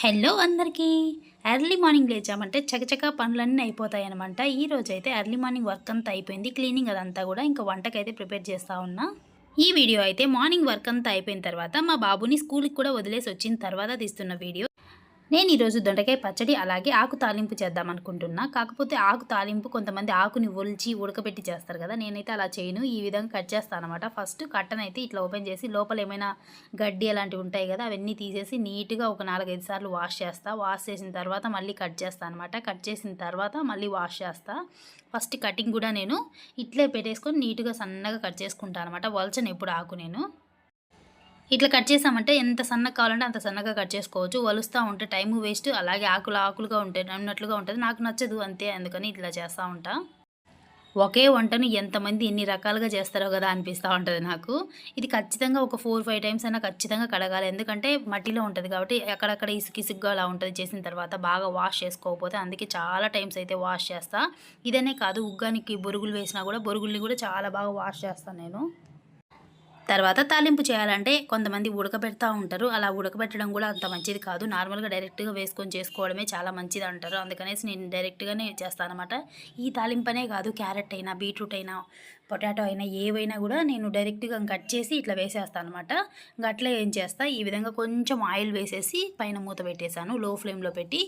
Hello అందరికీ. Early morning లేచామంటే చకచక పనులన్నీ అయిపోతాయి అనమాట ఈ రోజైతే అయితే ఎర్లీ మార్నింగ్ వర్క్ అంతా అయిపోయింది. క్లీనింగ్ అదంతా కూడా ఇంకా వంటకైతే ప్రిపేర్ చేస్తూ ఉన్నా. ఈ వీడియో అయితే మార్నింగ్ వర్క్ అంతా అయిపోయిన తర్వాత మా బాబుని స్కూల్కి కూడా వదిలేసి వచ్చిన తర్వాత తీస్తున్న వీడియో. నేను ఈరోజు దొండకాయ పచ్చడి అలాగే ఆకు తాలింపు చేద్దాం అనుకుంటున్నా. కాకపోతే ఆకు తాలింపు కొంతమంది ఆకుని ఒలిచి ఉడకబెట్టి చేస్తారు కదా నేనైతే అలా చేయను. ఈ విధంగా కట్ చేస్తాను అనమాట ఫస్ట్ కట్టనైతే ఇట్లా ఓపెన్ చేసి లోపల ఏమైనా గడ్డి అలాంటివి ఉంటాయి కదా అవన్నీ తీసేసి నీట్గా ఒక నాలుగైదు సార్లు వాష్ చేస్తా. వాష్ చేసిన తర్వాత మళ్ళీ కట్ చేస్తాను అనమాట కట్ చేసిన తర్వాత మళ్ళీ వాష్ చేస్తా. ఫస్ట్ కటింగ్ కూడా నేను ఇట్లే పెట్టేసుకొని నీట్గా సన్నగా కట్ చేసుకుంటాను అనమాట వలచను ఎప్పుడు ఆకు నేను. ఇట్లా కట్ చేసామంటే ఎంత సన్నగా కావాలంటే అంత సన్నగా కట్ చేసుకోవచ్చు. వలుస్తూ ఉంటే టైము వేస్ట్ అలాగే ఆకులు ఆకులుగా ఉంటే అన్నట్లుగా ఉంటుంది. నాకు నచ్చదు అంతే అందుకని ఇట్లా చేస్తూ ఉంటా. ఒకే వంటను ఎంతమంది ఎన్ని రకాలుగా చేస్తారో కదా అనిపిస్తూ ఉంటుంది నాకు. ఇది ఖచ్చితంగా ఒక ఫోర్ ఫైవ్ టైమ్స్ అయినా ఖచ్చితంగా కడగాలి. ఎందుకంటే మట్టిలో ఉంటుంది కాబట్టి అక్కడక్కడ ఇసుకిసుగ్గా అలా ఉంటుంది చేసిన తర్వాత బాగా వాష్ చేసుకోకపోతే అందుకే చాలా టైమ్స్ అయితే వాష్ చేస్తా. ఇదనే కాదు ఉగ్గానికి బొరుగులు వేసినా కూడా బొరుగుల్ని కూడా చాలా బాగా వాష్ చేస్తాను నేను. తర్వాత తాలింపు చేయాలంటే కొంతమంది ఉడకబెడతా ఉంటారు. అలా ఉడకబెట్టడం కూడా అంత మంచిది కాదు. నార్మల్గా డైరెక్ట్గా వేసుకొని చేసుకోవడమే చాలా మంచిది అంటారు. అందుకనేసి నేను డైరెక్ట్గానే చేస్తాను అనమాట ఈ తాలింపనే కాదు క్యారెట్ అయినా బీట్రూట్ అయినా పొటాటో అయినా ఏవైనా కూడా నేను డైరెక్ట్గా కట్ చేసి ఇట్లా వేసేస్తాను అనమాట గట్లా ఏం చేస్తా ఈ విధంగా కొంచెం ఆయిల్ వేసేసి పైన మూత పెట్టేశాను. లో ఫ్లేమ్లో పెట్టి.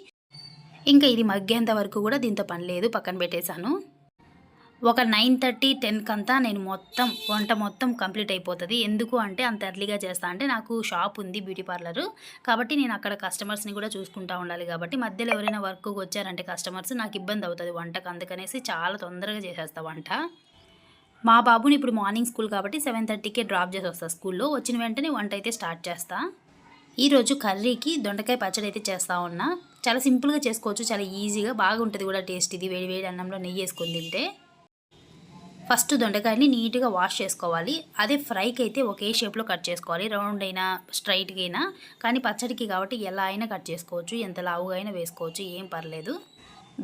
ఇంకా ఇది మగ్గేంత వరకు కూడా దీంతో పని లేదు. పక్కన పెట్టేశాను. ఒక నైన్ థర్టీ టెన్కి అంతా నేను మొత్తం వంట మొత్తం కంప్లీట్ అయిపోతుంది. ఎందుకు అంటే అంత ఎర్లీగా చేస్తా అంటే నాకు షాప్ ఉంది బ్యూటీ పార్లర్. కాబట్టి నేను అక్కడ కస్టమర్స్ని కూడా చూసుకుంటా ఉండాలి కాబట్టి మధ్యలో ఎవరైనా వర్క్కి వచ్చారంటే కస్టమర్స్ నాకు ఇబ్బంది అవుతుంది వంటకు. అందుకనేసి చాలా తొందరగా చేసేస్తా వంట. మా బాబుని ఇప్పుడు మార్నింగ్ స్కూల్ కాబట్టి సెవెన్ థర్టీకే డ్రాప్ చేసి వస్తా స్కూల్లో. వచ్చిన వెంటనే వంట అయితే స్టార్ట్ చేస్తా. ఈరోజు కర్రీకి దొండకాయ పచ్చడి అయితే చేస్తా ఉన్నా. చాలా సింపుల్గా చేసుకోవచ్చు చాలా ఈజీగా బాగుంటుంది కూడా టేస్ట్. ఇది వేడి వేడి అన్నంలో నెయ్యి వేసుకొని తింటే. ఫస్ట్ దొండకాయని నీట్గా వాష్ చేసుకోవాలి. అదే ఫ్రైకి అయితే ఒకే షేప్లో కట్ చేసుకోవాలి. రౌండ్ అయినా స్ట్రైట్గా అయినా కానీ పచ్చడికి కాబట్టి ఎలా అయినా కట్ చేసుకోవచ్చు. ఎంత లావుగా అయినా వేసుకోవచ్చు. ఏం పర్లేదు.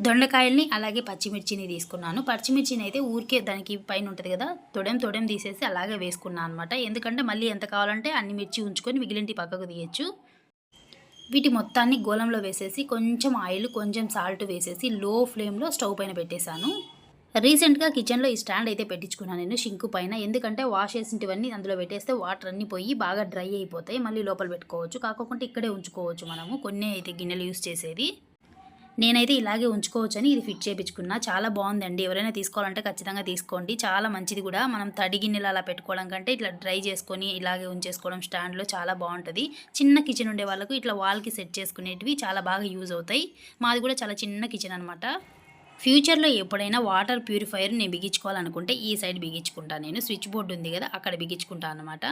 దొండకాయల్ని అలాగే పచ్చిమిర్చిని తీసుకున్నాను. పచ్చిమిర్చిని అయితే ఊరికే దానికి పైన ఉంటుంది కదా తొడెం తొడెం తీసేసి అలాగే వేసుకున్నాను అనమాట ఎందుకంటే మళ్ళీ ఎంత కావాలంటే అన్ని మిర్చి ఉంచుకొని మిగిలింటి పక్కకు తీయచ్చు. వీటి మొత్తాన్ని గోళంలో వేసేసి కొంచెం ఆయిల్ కొంచెం సాల్ట్ వేసేసి లో ఫ్లేమ్లో స్టవ్ పైన పెట్టేశాను. రీసెంట్గా కిచెన్లో ఈ స్టాండ్ అయితే పెట్టించుకున్నాను నేను షింకు పైన. ఎందుకంటే వాష్ చేసినవన్నీ అందులో పెట్టేస్తే వాటర్ అన్నీ పోయి బాగా డ్రై అయిపోతాయి. మళ్ళీ లోపల పెట్టుకోవచ్చు. కాకుండా ఇక్కడే ఉంచుకోవచ్చు మనము. కొన్ని అయితే గిన్నెలు యూస్ చేసేది. నేనైతే ఇలాగే ఉంచుకోవచ్చని ఇది ఫిట్ చేయించుకున్నా చాలా బాగుందండి. ఎవరైనా తీసుకోవాలంటే ఖచ్చితంగా తీసుకోండి. చాలా మంచిది కూడా. మనం తడి గిన్నెలు అలా పెట్టుకోవడం కంటే ఇట్లా డ్రై చేసుకొని ఇలాగే ఉంచేసుకోవడం స్టాండ్లో చాలా బాగుంటుంది. చిన్న కిచెన్ ఉండే వాళ్ళకు ఇట్లా వాల్కి సెట్ చేసుకునేటివి చాలా బాగా యూజ్ అవుతాయి. మాది కూడా చాలా చిన్న కిచెన్ అనమాట ఫ్యూచర్లో ఎప్పుడైనా వాటర్ ప్యూరిఫైయర్ నేను బిగించుకోవాలనుకుంటే ఈ సైడ్ బిగించుకుంటాను నేను స్విచ్ బోర్డు ఉంది కదా అక్కడ బిగించుకుంటాను అనమాట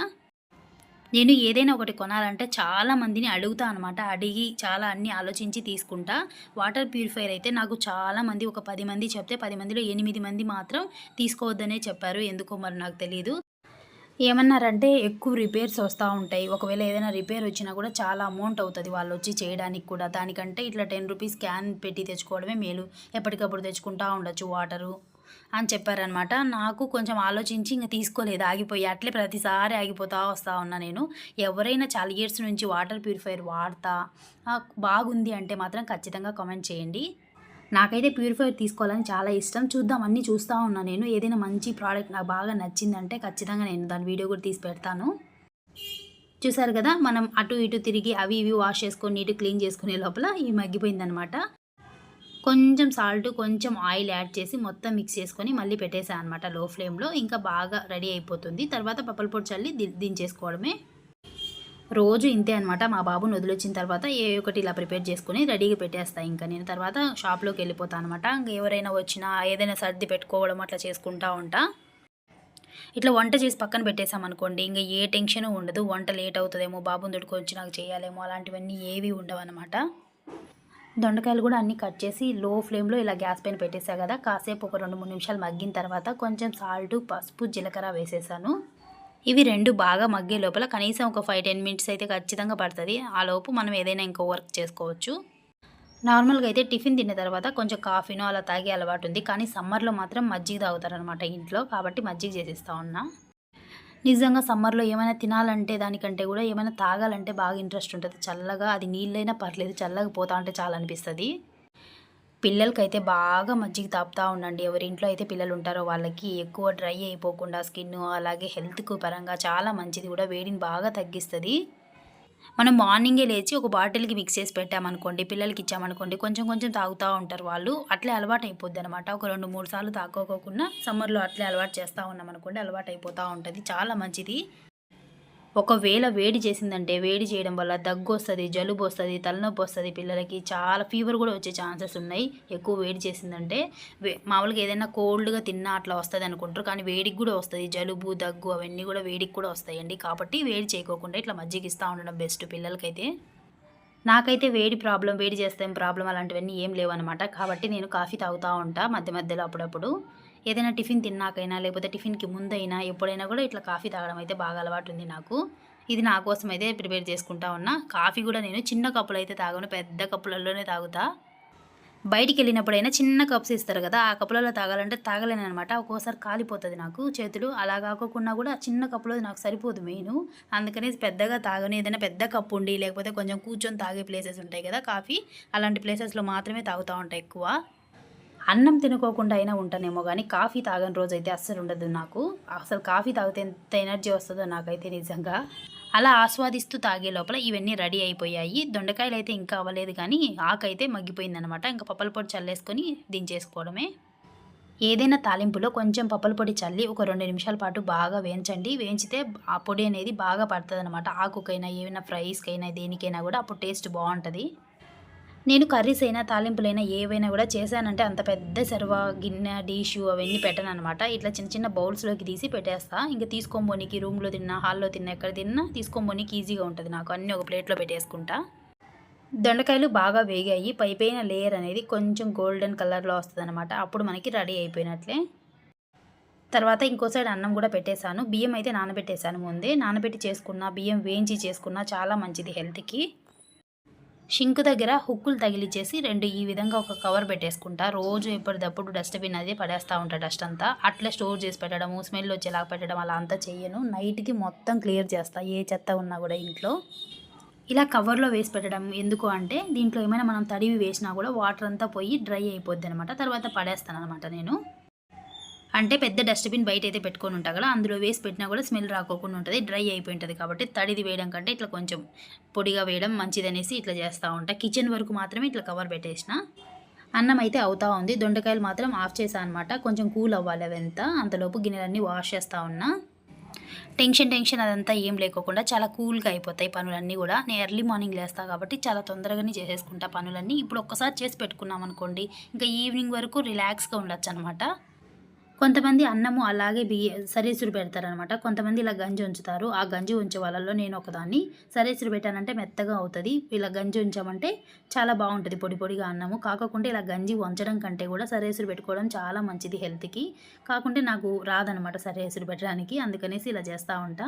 నేను ఏదైనా ఒకటి కొనాలంటే చాలా మందిని అడుగుతా అనమాట అడిగి చాలా అన్ని ఆలోచించి తీసుకుంటా. వాటర్ ప్యూరిఫైయర్ అయితే నాకు చాలా మంది ఒక పది మంది చెప్తే పది మందిలో ఎనిమిది మంది మాత్రం తీసుకోవద్దనే చెప్పారు. ఎందుకో మరి నాకు తెలియదు ఏమన్నారంటే ఎక్కువ రిపేర్స్ వస్తూ ఉంటాయి. ఒకవేళ ఏదైనా రిపేర్ వచ్చినా కూడా చాలా అమౌంట్ అవుతుంది వాళ్ళు వచ్చి చేయడానికి కూడా. దానికంటే ఇట్లా టెన్ రూపీస్ క్యాన్ పెట్టి తెచ్చుకోవడమే మేలు. ఎప్పటికప్పుడు తెచ్చుకుంటూ ఉండొచ్చు వాటరు అని చెప్పారనమాట నాకు కొంచెం ఆలోచించి ఇంకా తీసుకోలేదు. ఆగిపోయి అట్లే ప్రతిసారి ఆగిపోతా వస్తూ ఉన్నా నేను. ఎవరైనా చాలా ఇయర్స్ నుంచి వాటర్ ప్యూరిఫైయర్ వాడతా. బాగుంది అంటే మాత్రం ఖచ్చితంగా కామెంట్ చేయండి. నాకైతే ప్యూరిఫైర్ తీసుకోవాలని చాలా ఇష్టం. చూద్దాం అన్నీ చూస్తూ ఉన్నాను నేను. ఏదైనా మంచి ప్రోడక్ట్ నాకు బాగా నచ్చిందంటే ఖచ్చితంగా నేను దాని వీడియో కూడా తీసి పెడతాను. చూసారు కదా మనం అటు ఇటు తిరిగి అవి ఇవి వాష్ చేసుకొని నీట్ క్లీన్ చేసుకునే లోపల ఇవి మగ్గిపోయిందనమాట కొంచెం సాల్ట్ కొంచెం ఆయిల్ యాడ్ చేసి మొత్తం మిక్స్ చేసుకొని మళ్ళీ పెట్టేసాను అనమాట లో. ఫ్లేమ్లో ఇంకా బాగా రెడీ అయిపోతుంది. తర్వాత పప్పల పొడి చల్లి దించేసుకోవడమే. రోజు ఇంతే అనమాట మా బాబుని వదిలొచ్చిన తర్వాత ఏ ఒకటి ఇలా ప్రిపేర్ చేసుకుని రెడీగా పెట్టేస్తాను ఇంకా. నేను తర్వాత షాప్లోకి వెళ్ళిపోతాను అనమాట ఇంకా ఎవరైనా వచ్చినా ఏదైనా సర్ది పెట్టుకోవడం అట్లా చేసుకుంటా ఉంటా. ఇట్లా వంట చేసి పక్కన పెట్టేసామనుకోండి ఇంకా ఏ టెన్షన్ ఉండదు. వంట లేట్ అవుతుందేమో బాబుని దొడుకొచ్చి నాకు చేయాలేమో అలాంటివన్నీ ఏవి ఉండవు అనమాట దొండకాయలు కూడా అన్నీ కట్ చేసి లో ఫ్లేమ్లో ఇలా గ్యాస్ పైన పెట్టేసా కదా. కాసేపు ఒక రెండు మూడు నిమిషాలు మగ్గిన తర్వాత కొంచెం సాల్ట్ పసుపు జీలకర్ర వేసేసాను ఇవి రెండు బాగా మగ్గే లోపల కనీసం ఒక ఫైవ్ టెన్ మినిట్స్ అయితే ఖచ్చితంగా పడుతుంది. ఆ లోపు మనం ఏదైనా ఇంకో వర్క్ చేసుకోవచ్చు. నార్మల్గా అయితే టిఫిన్ తిన్న తర్వాత కొంచెం కాఫీనో అలా తాగే అలవాటు ఉంది. కానీ సమ్మర్లో మాత్రం మజ్జిగ తాగుతారనమాట ఇంట్లో. కాబట్టి మజ్జిగ చేసేస్తా ఉన్నా. నిజంగా సమ్మర్లో ఏమైనా తినాలంటే దానికంటే కూడా ఏమైనా తాగాలంటే బాగా ఇంట్రెస్ట్ ఉంటుంది. చల్లగా అది నీళ్ళైనా పర్లేదు. చల్లగా పోతా ఉంటే చాలా అనిపిస్తుంది. పిల్లలకైతే బాగా మజ్జిగ తాపుతూ ఉండండి. ఎవరి ఇంట్లో అయితే పిల్లలు ఉంటారో వాళ్ళకి ఎక్కువ డ్రై అయిపోకుండా స్కిన్ అలాగే హెల్త్కు పరంగా చాలా మంచిది కూడా. వేడిని బాగా తగ్గిస్తుంది. మనం మార్నింగే లేచి ఒక బాటిల్కి మిక్స్ చేసి పెట్టామనుకోండి పిల్లలకి ఇచ్చామనుకోండి కొంచెం కొంచెం తాగుతూ ఉంటారు వాళ్ళు. అట్లే అలవాటు అయిపోద్ది అనమాట ఒక రెండు మూడు సార్లు తాకోకుండా సమ్మర్లో అట్లే అలవాటు చేస్తూ ఉన్నాం అనుకోండి అలవాటు అయిపోతూ ఉంటుంది. చాలా మంచిది. ఒకవేళ వేడి చేసిందంటే వేడి చేయడం వల్ల దగ్గు వస్తుంది జలుబు వస్తుంది తలనొప్పి వస్తుంది పిల్లలకి చాలా ఫీవర్ కూడా వచ్చే ఛాన్సెస్ ఉన్నాయి. ఎక్కువ వేడి చేసిందంటే వే- మామూలుగా ఏదైనా కోల్డ్గా తిన్నా అట్లా వస్తుంది అనుకుంటారు. కానీ వేడికి కూడా వస్తుంది. జలుబు దగ్గు అవన్నీ కూడా వేడికి కూడా వస్తాయండి. కాబట్టి వేడి చేయకోకుండా ఇట్లా మజ్జిగ ఇస్తూ ఉండడం బెస్ట్ పిల్లలకైతే. నాకైతే వేడి ప్రాబ్లం వేడి చేస్తాం ప్రాబ్లం అలాంటివన్నీ ఏం లేవన్నమాట. కాబట్టి నేను కాఫీ తాగుతూ ఉంటా మధ్య మధ్యలో అప్పుడప్పుడు. ఏదైనా టిఫిన్ తిన్నాకైనా లేకపోతే టిఫిన్కి ముందైనా ఎప్పుడైనా కూడా ఇట్లా కాఫీ తాగడం అయితే బాగా అలవాటు ఉంది నాకు. ఇది నా కోసం అయితే ప్రిపేర్ చేసుకుంటా ఉన్నా. కాఫీ కూడా నేను చిన్న కప్పులు అయితే తాగను పెద్ద కప్పులలోనే తాగుతా. బయటికి వెళ్ళినప్పుడైనా చిన్న కప్స్ ఇస్తారు కదా ఆ కప్పులలో తాగాలంటే తాగలేను అనమాట ఒక్కోసారి కాలిపోతుంది నాకు చేతులు. అలా కాకుండా కూడా చిన్న కప్పులో నాకు సరిపోదు మెయిన్. అందుకని పెద్దగా తాగను. ఏదైనా పెద్ద కప్పు ఉండి లేకపోతే కొంచెం కూర్చొని తాగే ప్లేసెస్ ఉంటాయి కదా కాఫీ. అలాంటి ప్లేసెస్లో మాత్రమే తాగుతూ ఉంటాయి ఎక్కువ. అన్నం తినుకోకుండా అయినా ఉంటానేమో కానీ కాఫీ తాగని రోజు అయితే అస్సలు ఉండదు నాకు. అసలు కాఫీ తాగితే ఎంత ఎనర్జీ వస్తుందో నాకైతే నిజంగా. అలా ఆస్వాదిస్తూ తాగే లోపల ఇవన్నీ రెడీ అయిపోయాయి. దొండకాయలు అయితే ఇంకా అవ్వలేదు కానీ ఆకైతే మగ్గిపోయిందనమాట ఇంకా పప్పల పొడి చల్లేసుకొని దించేసుకోవడమే. ఏదైనా తాలింపులో కొంచెం పప్పల పొడి చల్లి ఒక రెండు నిమిషాల పాటు బాగా వేయించండి. వేయించితే ఆ పొడి అనేది బాగా పడుతుంది అనమాట ఆకుకైనా ఏమైనా ఫ్రైస్కైనా దేనికైనా కూడా అప్పుడు టేస్ట్ బాగుంటుంది. నేను కర్రీస్ అయినా తాలింపులైనా ఏవైనా కూడా చేశానంటే అంత పెద్ద సర్వ గిన్నె డిషు అవన్నీ పెట్టను అనమాట ఇట్లా చిన్న చిన్న బౌల్స్లోకి తీసి పెట్టేస్తా. ఇంకా తీసుకోబోనికి రూమ్లో తిన్నా హాల్లో తిన్నా ఎక్కడ తిన్నా తీసుకోబోనికి ఈజీగా ఉంటుంది నాకు. అన్నీ ఒక ప్లేట్లో పెట్టేసుకుంటా. దొండకాయలు బాగా వేగాయి. పైపైన లేయర్ అనేది కొంచెం గోల్డెన్ కలర్లో వస్తుంది అనమాట అప్పుడు మనకి రెడీ అయిపోయినట్లే. తర్వాత ఇంకో సైడ్ అన్నం కూడా పెట్టేశాను. బియ్యం అయితే నానబెట్టేశాను ముందే. నానబెట్టి చేసుకున్న బియ్యం వేయించి చేసుకున్న చాలా మంచిది హెల్త్కి. షింక్ దగ్గర హుక్కులు తగిలిచ్చేసి రెండు ఈ విధంగా ఒక కవర్ పెట్టేసుకుంటా. రోజు ఎప్పటిదప్పుడు డస్ట్బిన్ అది పడేస్తూ ఉంటా డస్ట్ అంతా. అట్లే స్టోర్ చేసి పెట్టడము స్మెల్ వచ్చేలా పెట్టడం అలా అంతా చేయను నైట్కి మొత్తం క్లియర్ చేస్తా ఏ చెత్త ఉన్నా కూడా ఇంట్లో. ఇలా కవర్లో వేసి పెట్టడం ఎందుకు అంటే దీంట్లో ఏమైనా మనం తడివి వేసినా కూడా వాటర్ అంతా పోయి డ్రై అయిపోద్ది అనమాట తర్వాత పడేస్తాను అనమాట నేను. అంటే పెద్ద డస్ట్బిన్ బయట అయితే పెట్టుకొని ఉంటా కదా అందులో వేసి పెట్టినా కూడా స్మెల్ రాకోకుండా ఉంటుంది డ్రై అయిపోయి ఉంటుంది కాబట్టి తడిది వేయడం కంటే ఇట్లా కొంచెం పొడిగా వేయడం మంచిదనేసి ఇట్లా చేస్తూ ఉంటా. కిచెన్ వరకు మాత్రమే ఇట్లా కవర్ పెట్టేసిన. అన్నం అయితే అవుతా ఉంది దొండకాయలు మాత్రం ఆఫ్ చేసా అనమాట కొంచెం కూల్ అవ్వాలి అవంతా అంతలోపు గిన్నెలన్నీ వాష్ చేస్తూ ఉన్నా. టెన్షన్ టెన్షన్ అదంతా ఏం లేకోకుండా చాలా కూల్గా అయిపోతాయి పనులన్నీ కూడా. నేను ఎర్లీ మార్నింగ్ లేస్తా కాబట్టి చాలా తొందరగానే చేసేసుకుంటా పనులన్నీ. ఇప్పుడు ఒక్కసారి చేసి పెట్టుకున్నాం అనుకోండి ఇంకా ఈవినింగ్ వరకు రిలాక్స్గా ఉండొచ్చు అనమాట కొంతమంది అన్నము అలాగే బియ్య సరేసురు పెడతారనమాట. కొంతమంది ఇలా గంజి ఉంచుతారు. ఆ గంజి ఉంచే వాళ్ళలో నేను ఒకదాన్ని. సరేసురు పెట్టానంటే మెత్తగా అవుతుంది. ఇలా గంజి ఉంచామంటే చాలా బాగుంటుంది. పొడి పొడిగా అన్నము. కాకుండా ఇలా గంజి వంచడం కంటే కూడా సరేసురు పెట్టుకోవడం చాలా మంచిది హెల్త్కి. కాకుంటే నాకు రాదనమాట సరేసురు పెట్టడానికి. అందుకనేసి ఇలా చేస్తూ ఉంటా.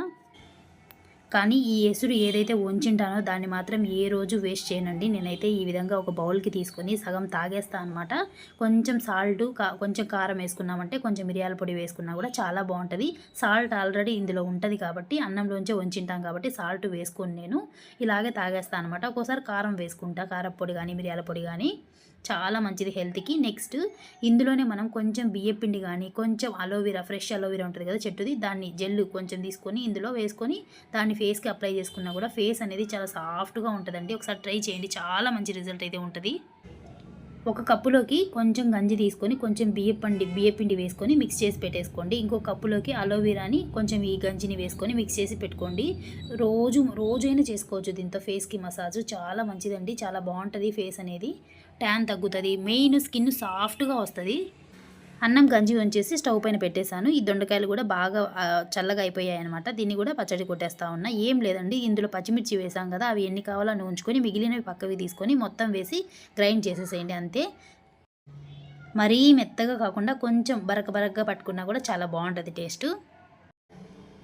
కానీ ఈ ఎసురు ఏదైతే వంచింటానో దాన్ని మాత్రం ఏ రోజు వేస్ట్ చేయనండి. నేనైతే ఈ విధంగా ఒక బౌల్కి తీసుకొని సగం తాగేస్తా అనమాట కొంచెం సాల్ట్ కా కొంచెం కారం వేసుకున్నామంటే కొంచెం మిరియాల పొడి వేసుకున్నా కూడా చాలా బాగుంటుంది. సాల్ట్ ఆల్రెడీ ఇందులో ఉంటుంది కాబట్టి అన్నంలోంచే ఉంచింటాం కాబట్టి సాల్ట్ వేసుకొని నేను. ఇలాగే తాగేస్తాను అనమాట ఒక్కోసారి కారం వేసుకుంటా కారపొడి కానీ మిరియాల పొడి కానీ చాలా మంచిది హెల్త్కి. నెక్స్ట్ ఇందులోనే మనం కొంచెం బియ్యపిండి కానీ కొంచెం అలోవెరా ఫ్రెష్ అలోవెరా ఉంటుంది కదా చెట్టుది దాన్ని జెల్లు కొంచెం తీసుకొని ఇందులో వేసుకొని దాన్ని ఫేస్కి అప్లై చేసుకున్నా కూడా ఫేస్ అనేది చాలా సాఫ్ట్గా ఉంటుందండి. ఒకసారి ట్రై చేయండి చాలా మంచి రిజల్ట్ అయితే ఉంటుంది. ఒక కప్పులోకి కొంచెం గంజి తీసుకొని కొంచెం బియ్యపిండి బియ్యపిండి వేసుకొని మిక్స్ చేసి పెట్టేసుకోండి. ఇంకో కప్పులోకి అలోవెరాని కొంచెం ఈ గంజిని వేసుకొని మిక్స్ చేసి పెట్టుకోండి. రోజు రోజైనా చేసుకోవచ్చు దీంతో. ఫేస్కి మసాజ్ చాలా మంచిదండి. చాలా బాగుంటుంది ఫేస్ అనేది. ట్యాన్ తగ్గుతుంది. మెయిన్ స్కిన్ సాఫ్ట్గా వస్తుంది. అన్నం గంజి ఉంచేసి స్టవ్ పైన పెట్టేశాను. ఈ దొండకాయలు కూడా బాగా చల్లగా అయిపోయాయి అనమాట దీన్ని కూడా పచ్చడి కొట్టేస్తా ఉన్నా. ఏం లేదండి. ఇందులో పచ్చిమిర్చి వేసాం కదా అవి ఎన్ని కావాలో అన్ని ఉంచుకొని మిగిలినవి పక్కవి తీసుకొని మొత్తం వేసి గ్రైండ్ చేసేసేయండి అంతే. మరీ మెత్తగా కాకుండా కొంచెం బరక బరకగా పట్టుకున్నా కూడా చాలా బాగుంటుంది టేస్ట్.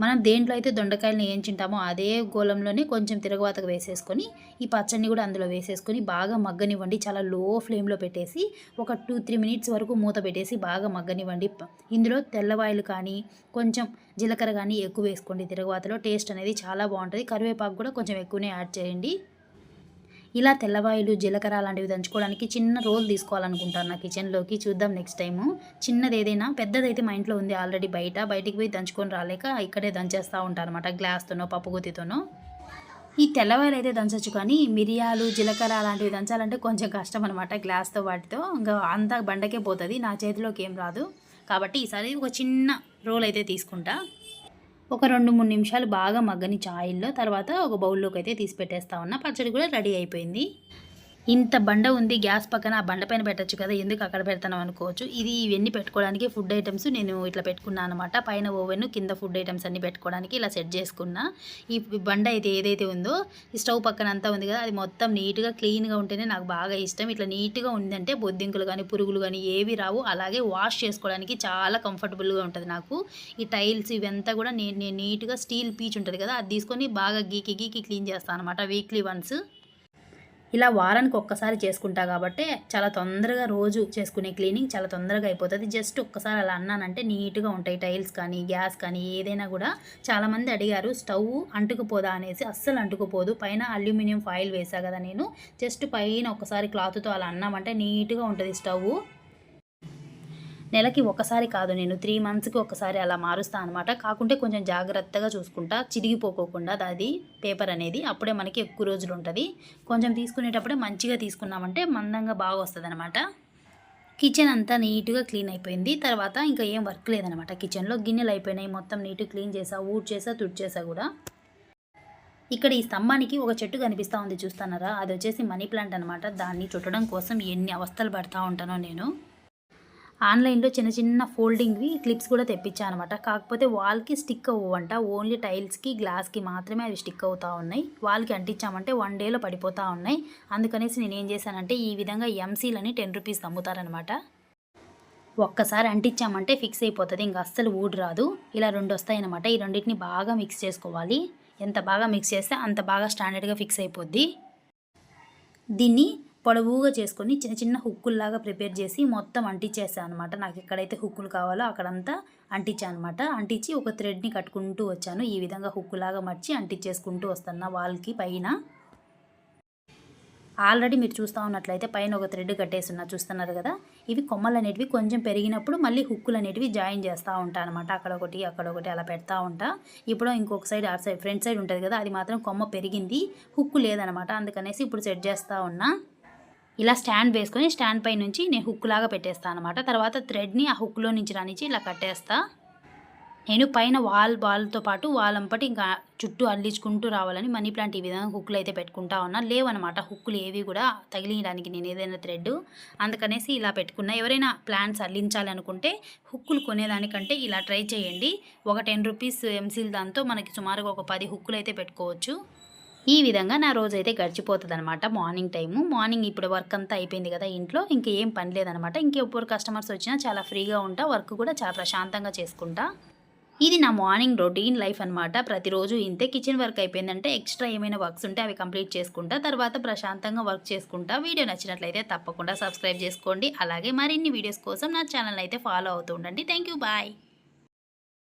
మనం దేంట్లో అయితే దొండకాయలను వేయించుంటామో అదే గోళంలోనే కొంచెం తిరగవాతకు వేసేసుకొని ఈ పచ్చడిని కూడా అందులో వేసేసుకొని బాగా మగ్గనివ్వండి. చాలా లో ఫ్లేమ్లో పెట్టేసి ఒక టూ త్రీ మినిట్స్ వరకు మూత పెట్టేసి బాగా మగ్గనివ్వండి. ఇందులో తెల్లవాయలు కానీ కొంచెం జీలకర్ర కానీ ఎక్కువ వేసుకోండి. తిరగవాతలో టేస్ట్ అనేది చాలా బాగుంటుంది. కరివేపాకు కూడా కొంచెం ఎక్కువనే యాడ్ చేయండి. ఇలా తెల్లవాయిలు జీలకర్ర లాంటివి దంచుకోవడానికి చిన్న రోల్ తీసుకోవాలనుకుంటాను నా కిచెన్లోకి. చూద్దాం నెక్స్ట్ టైము. చిన్నది ఏదైనా పెద్దదైతే మా ఇంట్లో ఉంది ఆల్రెడీ బయట. బయటికి పోయి దంచుకొని రాలేక ఇక్కడే దంచేస్తూ ఉంటాను అనమాట గ్లాస్తోనో పప్పుగుత్తితోనో ఈ తెల్లవాయలు అయితే దంచచ్చు కానీ మిరియాలు జీలకర్ర అలాంటివి దంచాలంటే కొంచెం కష్టం అనమాట గ్లాస్తో వాటితో. ఇంకా అంతా బండకే పోతుంది నా చేతిలోకి ఏం రాదు. కాబట్టి ఈసారి ఒక చిన్న రోల్ అయితే తీసుకుంటా. ఒక రెండు మూడు నిమిషాలు బాగా మగ్గని ఆయిల్లో తర్వాత ఒక బౌల్లోకి అయితే తీసి పెట్టేస్తా ఉన్నా. పచ్చడి కూడా రెడీ అయిపోయింది. ఇంత బండ ఉంది గ్యాస్ పక్కన ఆ బండ పైన పెట్టచ్చు కదా ఎందుకు అక్కడ పెడతాను అనుకోవచ్చు. ఇది ఇవన్నీ పెట్టుకోవడానికి ఫుడ్ ఐటమ్స్ నేను ఇట్లా పెట్టుకున్నాను అనమాట పైన ఓవెన్ కింద ఫుడ్ ఐటమ్స్ అన్ని పెట్టుకోవడానికి ఇలా సెట్ చేసుకున్నా. ఈ బండ అయితే ఏదైతే ఉందో ఈ స్టవ్ పక్కన అంతా ఉంది కదా అది మొత్తం నీట్గా క్లీన్గా ఉంటేనే నాకు బాగా ఇష్టం. ఇట్లా నీట్గా ఉందంటే బొద్దింకులు కానీ పురుగులు కానీ ఏవి రావు. అలాగే వాష్ చేసుకోవడానికి చాలా కంఫర్టబుల్గా ఉంటుంది నాకు. ఈ టైల్స్ ఇవంతా కూడా నేను నేను నీట్గా స్టీల్ పీచ్ ఉంటుంది కదా అది తీసుకొని బాగా గీకి గీకి క్లీన్ చేస్తాను అనమాట వీక్లీ వన్స్. ఇలా వారానికి ఒక్కసారి చేసుకుంటా కాబట్టి చాలా తొందరగా రోజు చేసుకునే క్లీనింగ్ చాలా తొందరగా అయిపోతుంది. జస్ట్ ఒక్కసారి అలా అన్నానంటే నీట్గా ఉంటాయి టైల్స్ కానీ గ్యాస్ కానీ ఏదైనా కూడా. చాలామంది అడిగారు స్టవ్ అంటుకుపోదా? అనేసి. అస్సలు అంటుకుపోదు. పైన అల్యూమినియం ఫాయిల్ వేసా కదా నేను. జస్ట్ పైన ఒకసారి క్లాత్తో అలా అన్నామంటే నీట్గా ఉంటుంది స్టవ్. నెలకి ఒకసారి కాదు నేను త్రీ మంత్స్కి ఒకసారి అలా మారుస్తాను అనమాట కాకుంటే కొంచెం జాగ్రత్తగా చూసుకుంటా చిరిగిపోకోకుండా అది పేపర్ అనేది అప్పుడే మనకి ఎక్కువ రోజులు ఉంటుంది. కొంచెం తీసుకునేటప్పుడే మంచిగా తీసుకున్నామంటే మందంగా బాగా వస్తుంది అనమాట కిచెన్ అంతా నీట్గా క్లీన్ అయిపోయింది. తర్వాత ఇంకా ఏం వర్క్ లేదనమాట కిచెన్లో గిన్నెలు అయిపోయినాయి. మొత్తం నీట్గా క్లీన్ చేసా ఊడ్ చేసా తుడ్ చేసా కూడా. ఇక్కడ ఈ స్తంభానికి ఒక చెట్టు కనిపిస్తూ ఉంది చూస్తున్నారా? అది వచ్చేసి మనీ ప్లాంట్ అనమాట దాన్ని చుట్టడం కోసం ఎన్ని అవస్థలు పడతా ఉంటానో నేను. ఆన్లైన్లో చిన్న చిన్న ఫోల్డింగ్వి క్లిప్స్ కూడా తెప్పించాను అనమాట కాకపోతే వాల్కి స్టిక్ అవ్వంట ఓన్లీ టైల్స్కి గ్లాస్కి మాత్రమే అవి స్టిక్ అవుతూ ఉన్నాయి. వాల్కి అంటించామంటే వన్ డేలో పడిపోతూ ఉన్నాయి. అందుకనేసి నేను ఏం చేశానంటే ఈ విధంగా ఎంసీలని టెన్ రూపీస్ అమ్ముతారనమాట ఒక్కసారి అంటించామంటే ఫిక్స్ అయిపోతుంది. ఇంకా అస్సలు ఊడి రాదు. ఇలా రెండు వస్తాయన్నమాట ఈ రెండింటిని బాగా మిక్స్ చేసుకోవాలి. ఎంత బాగా మిక్స్ చేస్తే అంత బాగా స్టాండర్డ్గా ఫిక్స్ అయిపోద్ది. దీన్ని పొడవుగా చేసుకొని చిన్న చిన్న హుక్కుల్లాగా ప్రిపేర్ చేసి మొత్తం అంటించేసాను అనమాట నాకు ఎక్కడైతే హుక్కులు కావాలో అక్కడంతా అంటించాను అనమాట అంటించి ఒక థ్రెడ్ని కట్టుకుంటూ వచ్చాను. ఈ విధంగా హుక్కులాగా మర్చి అంటించేసుకుంటూ వస్తున్నా వాళ్ళకి పైన. ఆల్రెడీ మీరు చూస్తూ ఉన్నట్లయితే పైన ఒక థ్రెడ్ కట్టేస్తున్నా చూస్తున్నారు కదా? ఇవి కొమ్మలు అనేటివి కొంచెం పెరిగినప్పుడు మళ్ళీ హుక్కులు అనేటివి జాయిన్ చేస్తూ ఉంటా అనమాట అక్కడ ఒకటి అక్కడ ఒకటి అలా పెడతా ఉంటా. ఇప్పుడు ఇంకొక సైడ్ ఆ సైడ్ ఫ్రంట్ సైడ్ ఉంటుంది కదా? అది మాత్రం కొమ్మ పెరిగింది. హుక్కు లేదనమాట అందుకనేసి ఇప్పుడు సెట్ చేస్తూ ఉన్నా. ఇలా స్టాండ్ వేసుకొని స్టాండ్ పై నుంచి నేను హుక్ లాగా పెట్టేస్తాను అనమాట తర్వాత థ్రెడ్ని ఆ హుక్లో నుంచి రానిచ్చి ఇలా కట్టేస్తా. నేను పైన వాల్ వాల్తో పాటు వాల్ అంపటి ఇంకా చుట్టూ అల్లించుకుంటూ రావాలని మనీ ప్లాంట్ ఈ విధంగా హుక్లు అయితే పెట్టుకుంటా ఉన్నా. లేవనమాట హుక్కులు ఏవి కూడా తగిలియడానికి నేను ఏదైనా థ్రెడ్ అందుకనేసి ఇలా పెట్టుకున్నా. ఎవరైనా ప్లాంట్స్ అల్లించాలనుకుంటే హుక్కులు కొనేదానికంటే ఇలా ట్రై చేయండి. ఒక టెన్ రూపీస్ ఎంసీల్ దాంతో మనకి సుమారుగా ఒక పది హుక్కులు అయితే పెట్టుకోవచ్చు. ఈ విధంగా నా రోజు అయితే గడిచిపోతుంది అనమాట మార్నింగ్ టైము. మార్నింగ్ ఇప్పుడు వర్క్ అంతా అయిపోయింది కదా ఇంట్లో ఇంకా ఏం పని లేదనమాట ఇంకెప్పుడు కస్టమర్స్ వచ్చినా చాలా ఫ్రీగా ఉంటా వర్క్ కూడా చాలా ప్రశాంతంగా చేసుకుంటా. ఇది నా మార్నింగ్ రొటీన్ లైఫ్ అనమాట ప్రతిరోజు ఇంతే కిచెన్ వర్క్ అయిపోయిందంటే ఎక్స్ట్రా ఏమైనా వర్క్స్ ఉంటే అవి కంప్లీట్ చేసుకుంటా తర్వాత ప్రశాంతంగా వర్క్ చేసుకుంటా. వీడియో నచ్చినట్లయితే తప్పకుండా సబ్స్క్రైబ్ చేసుకోండి. అలాగే మరిన్ని వీడియోస్ కోసం నా ఛానల్ అయితే ఫాలో అవుతూ ఉండండి. Thank you bye.